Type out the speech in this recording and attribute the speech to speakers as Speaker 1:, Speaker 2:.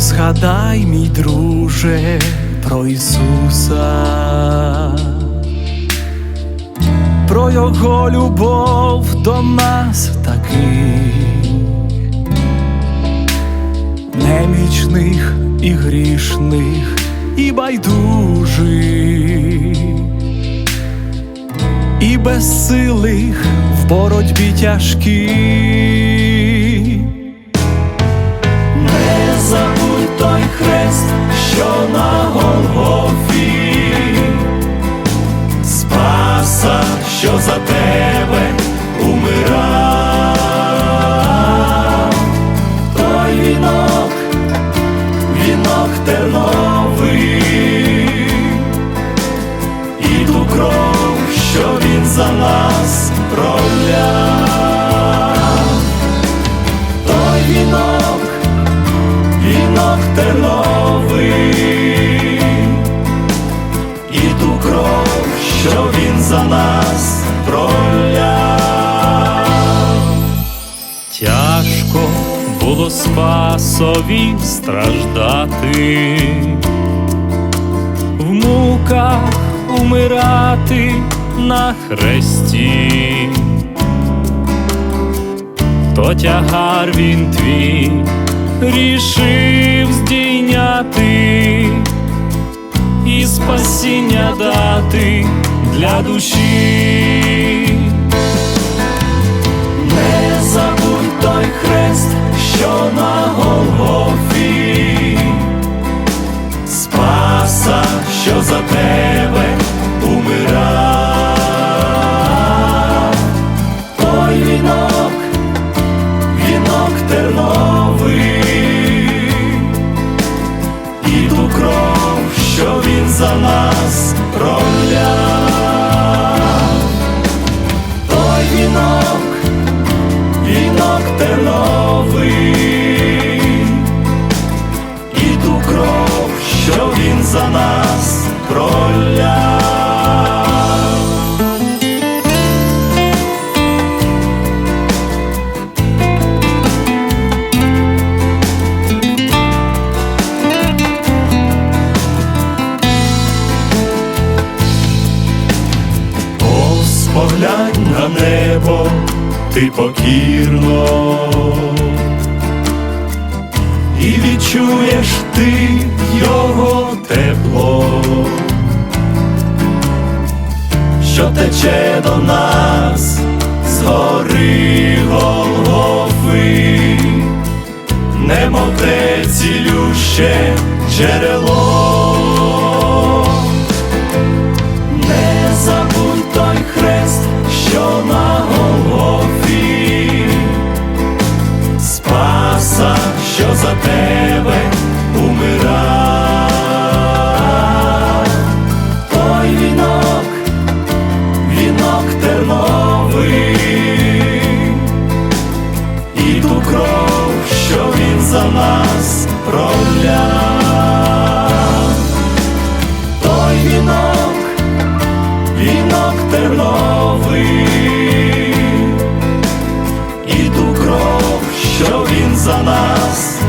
Speaker 1: Згадай, мій друже, про Ісуса, про Його любов до нас таких, немічних і грішних, і байдужих, і безсилих в боротьбі тяжкій. За тебе умирав, той вінок, вінок терновий,
Speaker 2: спасові страждати, в муках умирати на хресті, то тягар він твій рішив здійняти і спасіння дати для душі.
Speaker 1: Що за тебе умирав, той вінок, вінок терновий, і ту кров, що він за нас проляв, той вінок вінок терновий, споглянь на небо, ти покірно, і відчуєш ти його тепло, що тече до нас з гори Голгофи, немов те цілюще джерело. Що за тебе умирав, той вінок, вінок терновий, і ту кров, що він за нас проляв. він за нас.